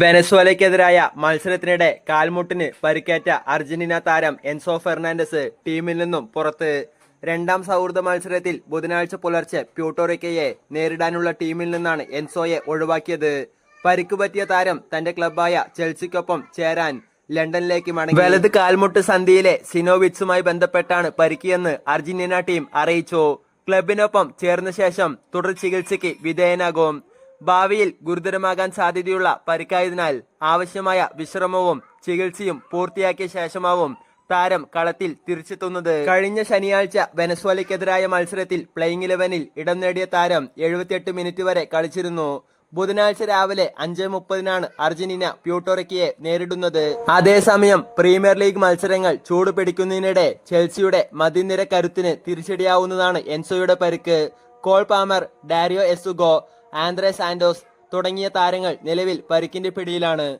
വെനസ്വേലയ്ക്കെതിരായ മത്സരത്തിനിടെ കാൽമുട്ടിന് പരിക്കേറ്റ അർജന്റീന താരം എൻസോ ഫെർണാണ്ടസ് ടീമിൽ നിന്നും പുറത്ത്. രണ്ടാം സൗഹൃദ മത്സരത്തിൽ ബുധനാഴ്ച പുലർച്ചെ പ്യൂട്ടോറിക്കയെ നേരിടാനുള്ള ടീമിൽ നിന്നാണ് എൻസോയെ ഒഴിവാക്കിയത്. പരിക്ക് പറ്റിയ താരം തന്റെ ക്ലബായ ചെൽസിക്കൊപ്പം ചേരാൻ ലണ്ടനിലേക്ക് മടങ്ങി. വലത് കാൽമുട്ട് സന്ധിയിലെ സിനോവിറ്റ്സുമായി ബന്ധപ്പെട്ടാണ് പരിക്കിയെന്ന് അർജന്റീന ടീം അറിയിച്ചു. ക്ലബിനൊപ്പം ചേർന്ന ശേഷം തുടർ ചികിത്സയ്ക്ക് വിധേയനാകും. ഭാവിയിൽ ഗുരുതരമാകാൻ സാധ്യതയുള്ള പരിക്കായതിനാൽ ആവശ്യമായ വിശ്രമവും ചികിത്സയും പൂർത്തിയാക്കിയ ശേഷമാവും താരം കളത്തിൽ തിരിച്ചെത്തുന്നത്. കഴിഞ്ഞ ശനിയാഴ്ച വെനസ്വലയ്ക്കെതിരായ മത്സരത്തിൽ പ്ലേയിങ് ഇലവനിൽ ഇടം നേടിയ താരം എഴുപത്തിയെട്ട് മിനിറ്റ് വരെ കളിച്ചിരുന്നു. ബുധനാഴ്ച രാവിലെ അഞ്ച് മുപ്പതിനാണ് അർജന്റീന പ്യൂട്ടോറിക്കയെ നേരിടുന്നത്. അതേസമയം പ്രീമിയർ ലീഗ് മത്സരങ്ങൾ ചൂട് പിടിക്കുന്നതിനിടെ ചെൽസിയുടെ മതിനിര കരുത്തിന് തിരിച്ചടിയാവുന്നതാണ് എൻസോയുടെ പരുക്ക്. Cole Palmer Dario Essugo Andre Santos തുടങ്ങിയ താരങ്ങൾ നിലവിൽ പരിക്കിന്റെ പിടിയിലാണ്.